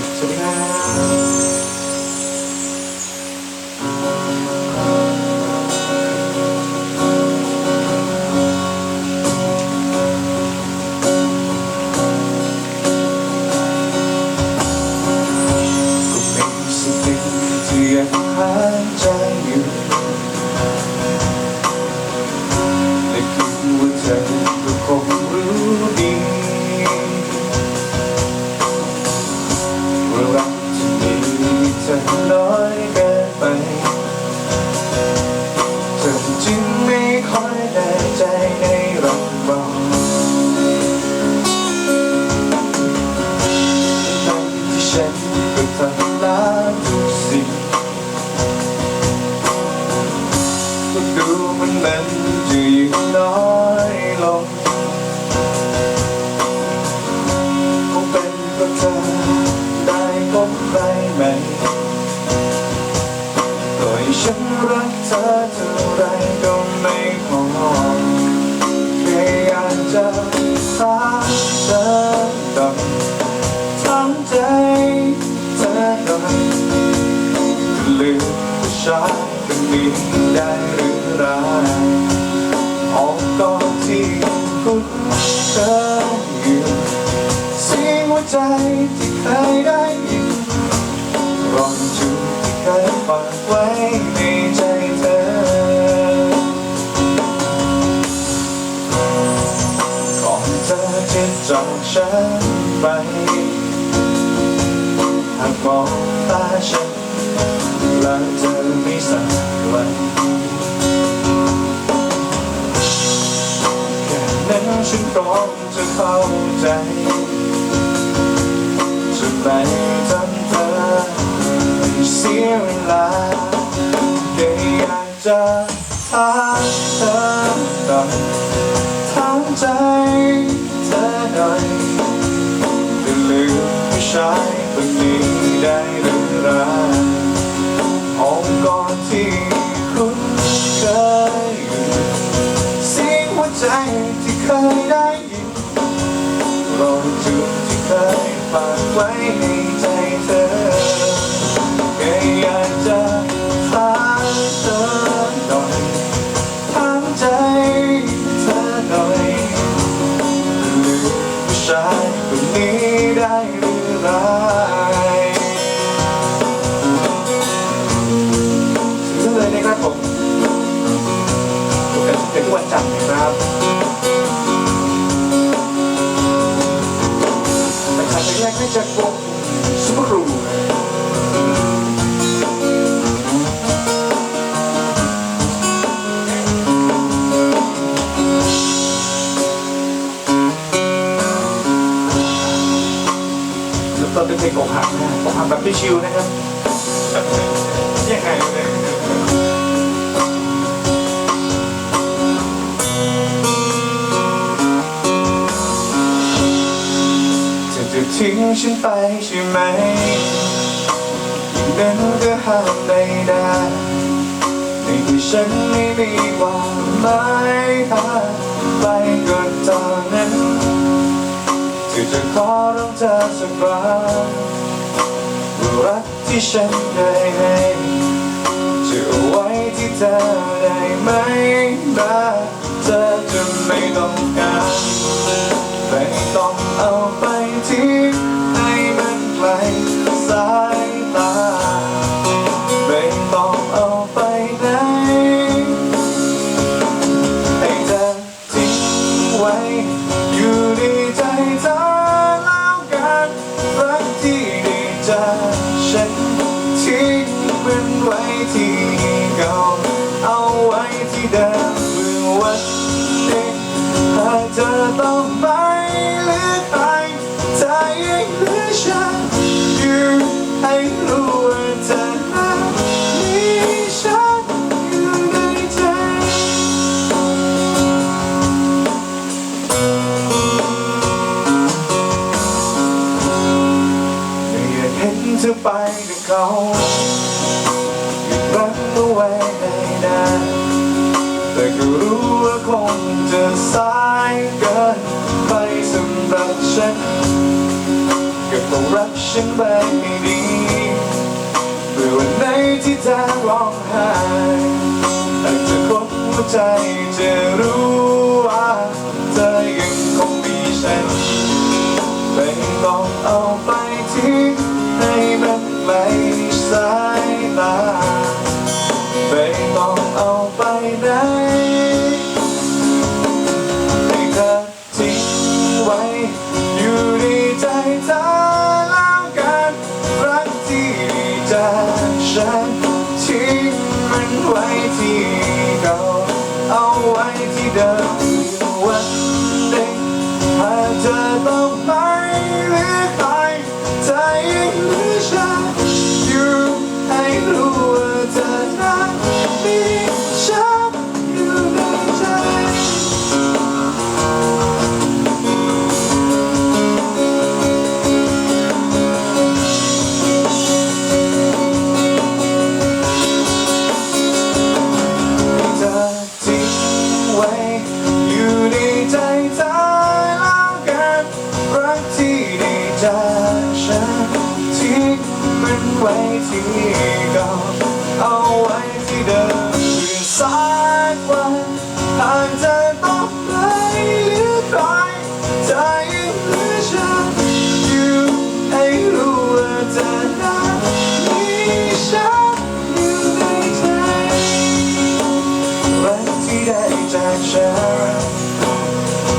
ส ลืมผู้ชายคนนี้ได้หรือไรออกก่อนที่คุ้นเคยอยู่เสียงหัวใจที่เคยได้ยินรองจุดที่เคยฝากไว้ในใจเธอก่อนเธอจะจากฉันไปหากมองตาฉัน แล้วเธอไม่สั่นไหวแค่นั้นฉันพร้อมจะเข้าใจจะไม่ทำเธอเสียเวลาแค่อยากจะถามเธอหน่อยถามใจเธอหน่อยจะลืมผู้ชายคนนี้ได้ นะอกหักแบบพี่ชิวนะครับยังไงเลยเธอจะทิ้งฉันไปใช่ไหมย่างนั้นก็ห้ามไม่ได้ในที่ฉันไม่มีความหมายหาไปก็ตอนนั้นเธอจะขอร้องเธอสักครั้ง รักที่ฉันได้ให้จะเอาไว้ที่เธอได้ไหมนะเธอจะไม่ต้องการ ฉันบความรักฉันไม่ดีเมื่อวันไหนที่เธอร้องไห้หากจะคนหัวใจจะรู้ว่าเธอยังคงมีฉันไม่ต้องเอาไปทิ้งให้มันไกลสา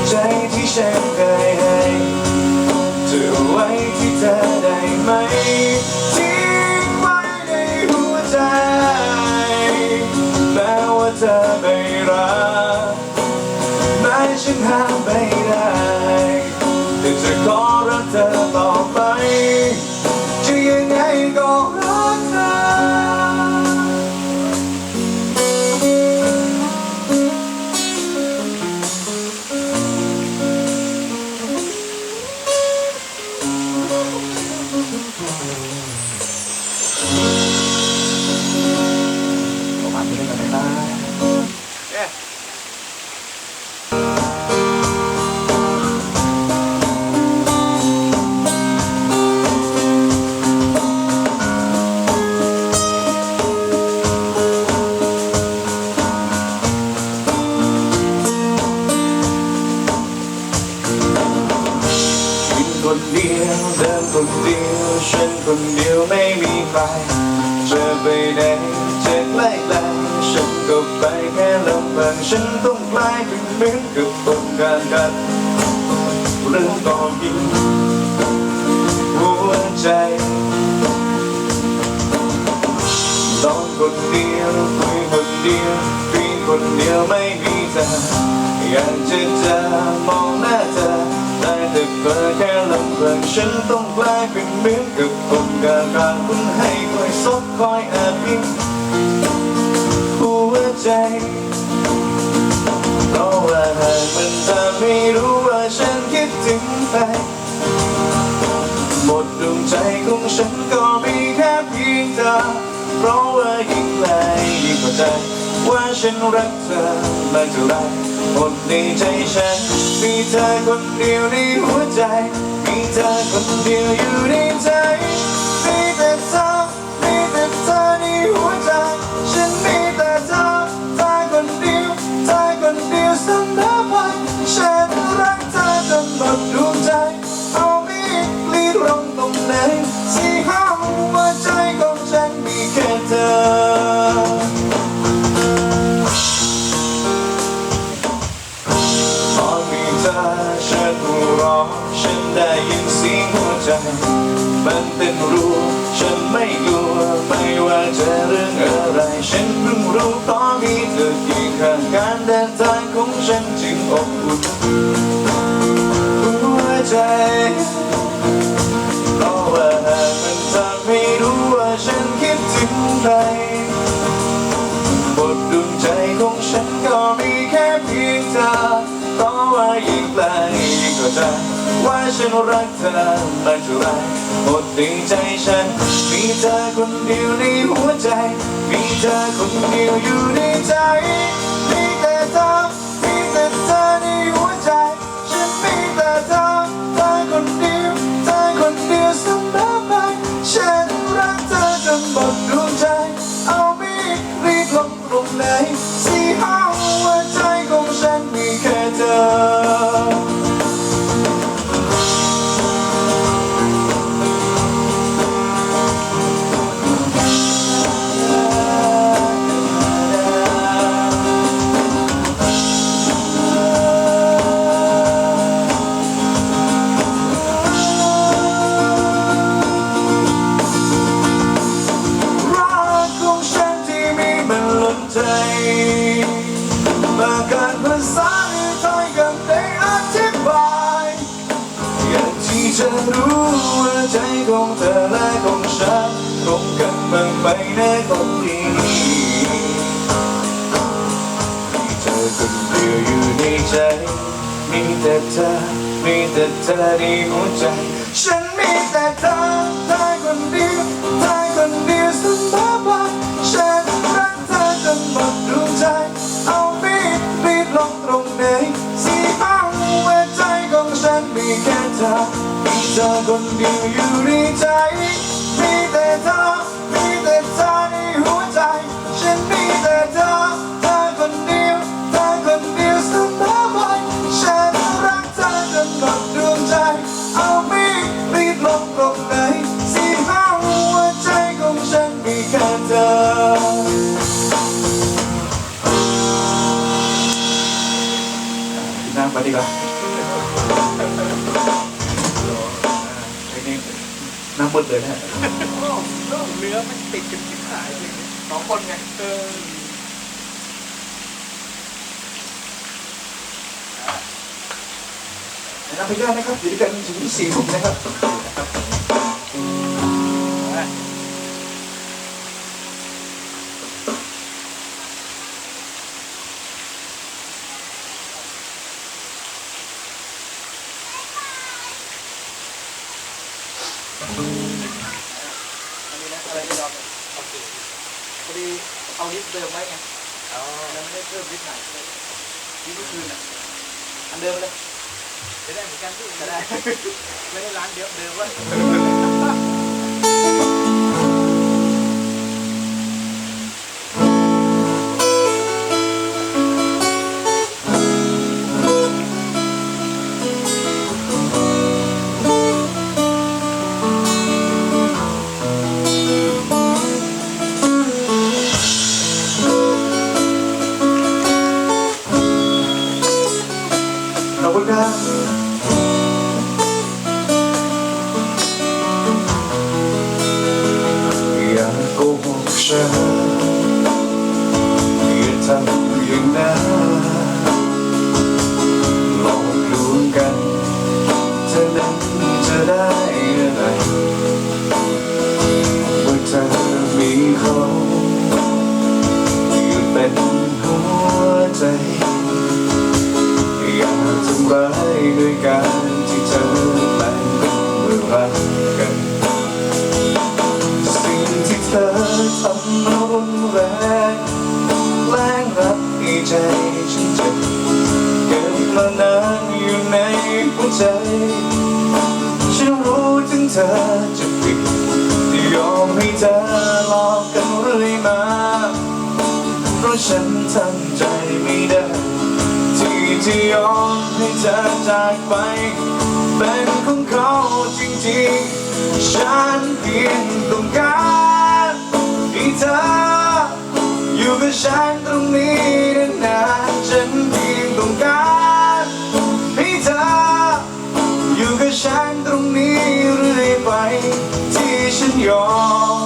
ใจที่ฉันเคย จะไปไหนจะใกล้ไหนฉันก็ไปแค่ลำพังฉันต้องกลายเป็นเหมือนกับคนการกันเรื่องก่อกินหัวใจนอนคนเดียวคุยคนเดียวปีนคนเดียวไม่มีเธออยากจะเจอมองหน้าเธอ แต่เปิดแค่ลำพังฉันต้องกลายเป็นเหมือนกับคนการารคุณให้คอยซบคอยแอบยิงหัวใจเพราะว่าหากมันจะไม่รู้ว่าฉันคิดถึงใครหมดดวงใจของฉันก็มีแค่เพียงเธอเพราะว่ายิ่งไกลยิ่งเข้าใจว่าฉันรักเธอมาเท่าไร หมดในใจฉัน มีเธอคนเดียวในหัวใจ มีเธอคนเดียวอยู่ในใจมีแต่เธอมีแต่เธอในหัวใจ ฉันมีแต่เธอเธอคนเดียวเธอคนเดียวเสมอไปฉันรักเธอจนหมดดวงใจเอามีดลีดลงตรงไหนสี่ห้าหัวใจของฉันมีแค่เธอ รอฉันได้ยินเสียงหัวใจ มันเต้นรู้ฉันไม่กลัวไม่ว่าจะเรื่องอะไร ฉันเพิ่งรู้ตอนมีเธอเคียงข้างการเดินทางของฉันจึงอบอุ่นหัวใจเพราะว่าหากมันทำให้รู้ว่าฉันคิดถึงใคร ยิ่งเข้าใจว่าฉันรักเธอมากเท่าไรหมดในใจฉัน มีเธอคนเดียวในหัวใจ มีเธอคนเดียวอยู่ในใจ รู้ว่าใจของเธอและของฉันตรงกันบ้างไหมนคนดีมีเธอคนเดียวอยู่ในใจ มีแต่เธอ มีแต่เธอในหัวใจ ฉันมีแต่เธอเธอคนเดียวเธอคนเดียวเสมอไปฉันรักเธอจนหมดดวงใจ เอามีดรีบลงตรงไหนสีห้องหัวใจของฉันมีแค่เธอ เธอคนเดียวอยู่ในใจ มีแต่เธอ นั่งบนเลยนะเนื้อมันติดกันที่หายเลยสองคนไงเออนั่งไปได้นะครับอยู่ด้วยกันถึงสี่ทุ่มนะครับ เดิมเลยจะได้เหมือนกันพี่จะได้ ไม่ได้ร้านเดียวเดิมเว่า ฉันทำใจไม่ได้ที่จะยอมให้เธอจากไป เป็นของเขาจริงๆ ฉันเพียงต้องการให้เธออยู่กับฉันตรงนี้นานๆฉันเพียงต้องการให้เธออยู่กับฉันตรงนี้เรื่อยไปที่ฉันยอม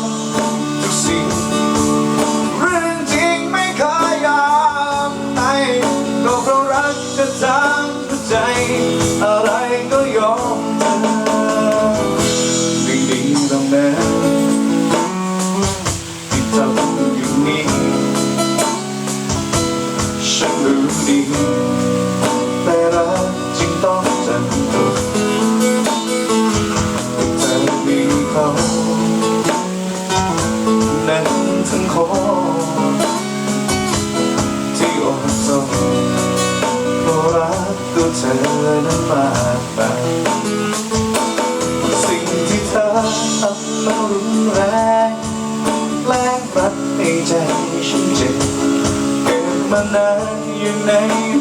มานานอยู่ใน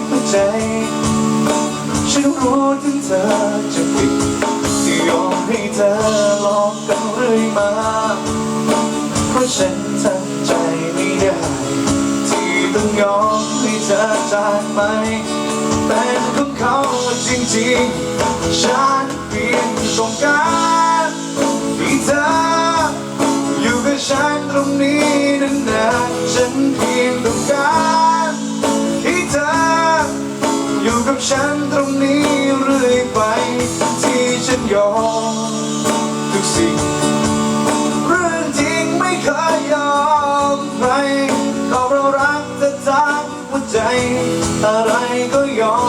หัวใจ ฉันรู้ถึงเธอจะผิดที่ยอมให้เธอหลอกกันเรื่อยมา เพราะฉันทำใจไม่ได้ ที่ต้องยอมให้เธอจากไปเป็นของเขาจริงๆ ฉันเพียงต้องการให้เธออยู่กับฉันตรงนี้นานๆฉันเพียงต้องการ กับฉันตรงนี้เรื่อยไป ที่ฉันยอมทุกสิ่ง เรื่องจริงไม่เคยยอมใครก็เรารักแต่จากหัวใจ อะไรก็ยอม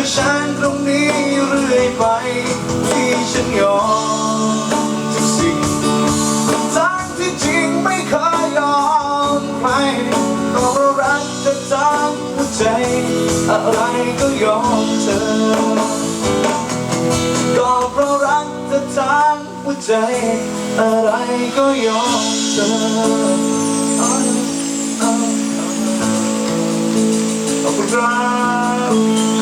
อยู่กับฉันตรงนี้เรื่อยไป ที่ฉันยอมทุกสิ่งทั้งที่จริงไม่เคยยอมใครก็เพราะรักเธอทั้งหัวใจ อะไรก็ยอมเธอ ก็เพราะรักเธอทั้งหัวใจ อะไรก็ยอมเธอขอบคุณครับ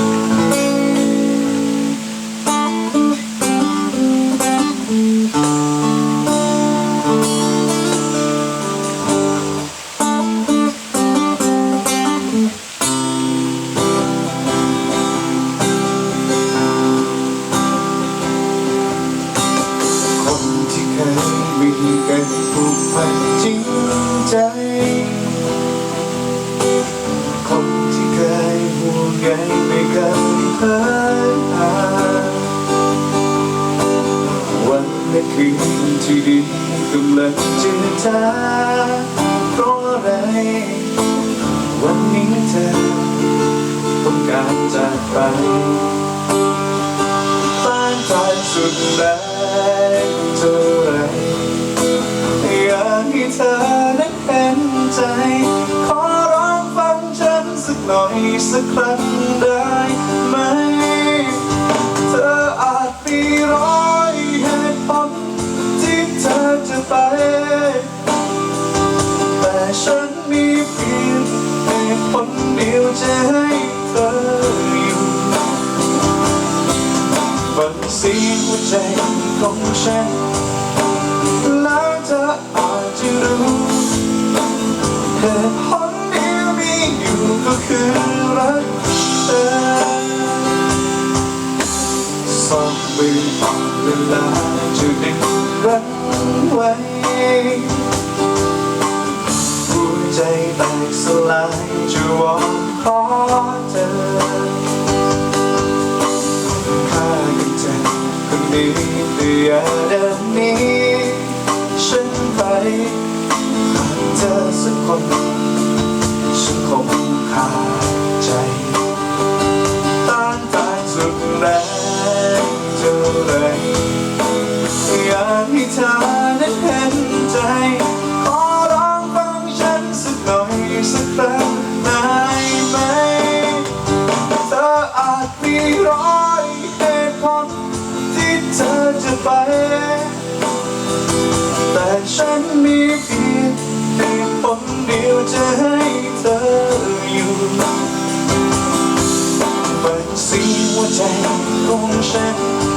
านสุดแรงเท่าไรอยากให้เธอนั้นเห็นใจ ขอร้องฟังฉันสักหน่อยสักครั้งได้ไหม เธออาจมีร้อยเหตุผลที่เธอจะไป แต่ฉันมีเพียงเหตุผลเดียวจะให้เธอ เสียงหัวใจของฉันแล้วเธออาจจะรู้เหตุผลเดียวมีอยู่ก็คือรักเธอสองมืออ่อนเวลาจะดึงรั้งไว้หัวใจแตกสลายจะวอนขอเธอ แต่อย่าเดินนี้ ฉันไปหากเจอสักคนฉันคงขาดใจต้านทานสุดแรงเท่าไรอยากให้เธอ ยงหั